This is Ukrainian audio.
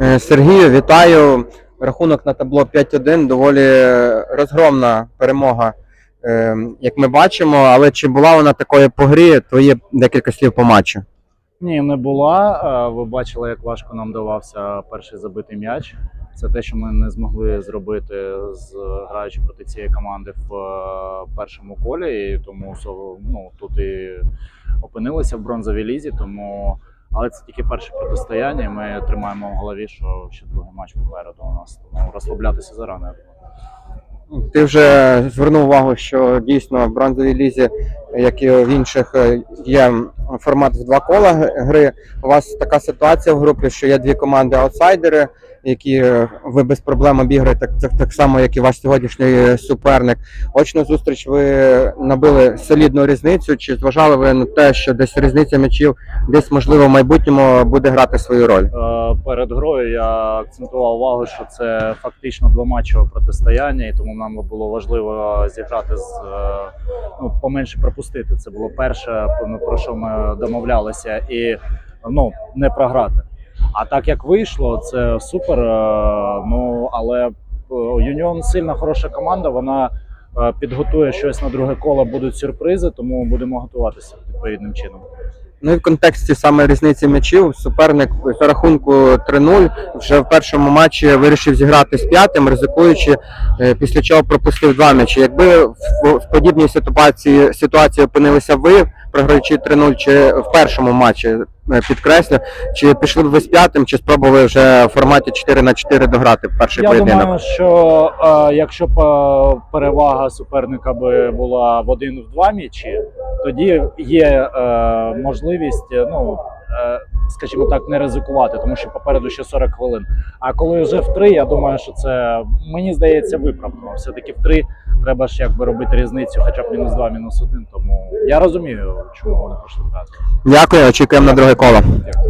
Е, Сергію, вітаю. Рахунок на табло 5-1. Доволі розгромна перемога, е, як ми бачимо. Але чи була вона такою по грі? Твої декілька слів по матчу. Ні, не була. Е, Ви бачили, як важко нам давався перший забитий м'яч. Це те, що ми не змогли зробити з граючи проти цієї команди в першому колі. І тому ну, тут і опинилися в бронзовій лізі. Тому, але це тільки перше протистояння. Ми тримаємо в голові, що ще другий матч попереду у нас. Тому розслаблятися зарано. Ти вже звернув увагу, що дійсно в бронзовій лізі, як і в інших, е, є формат в два кола гри. У вас така ситуація в групі, що є дві команди аутсайдери, які е, ви без проблем обіграєте, так, так, само, як і ваш сьогоднішній суперник. Очну зустріч ви набили солідну різницю. Чи зважали ви на те, що десь різниця м'ячів десь можливо в майбутньому буде грати свою роль? Е, перед грою я акцентував увагу, що це фактично двоматчеве протистояння, і тому нам було важливо зіграти з е, ну, поменше пропустити. Це було перше, про що ми домовлялися, і ну не програти. А так як вийшло, це супер. е, Ну але е, Юніон сильна хороша команда. Вона е, підготує щось на друге коло, будуть сюрпризи, тому будемо готуватися відповідним чином. Ну і в контексті саме різниці м'ячів суперник за рахунку 3-0 вже в першому матчі вирішив зіграти з п'ятим, ризикуючи, е, після чого пропустив два м'ячі. Якби в подібній ситуації ситуації опинилися ви, програючи 3-0, чи в першому матчі е, підкреслю, чи пішли б ви з п'ятим, чи спробували вже в форматі 4 на 4 дограти перший Я поєдинок? думаю, що е, якщо б е, перевага суперника би була в один в два м'ячі, тоді є е, можливість, е, ну скажімо так, не ризикувати, тому що попереду ще 40 хвилин. А коли вже в три, я думаю, що це мені здається виправдано. Все таки в три треба ж якби робити різницю, хоча б мінус два, мінус один. Я розумію, чому вони пішли грати. Дякую, очікуємо на друге коло. Дякую.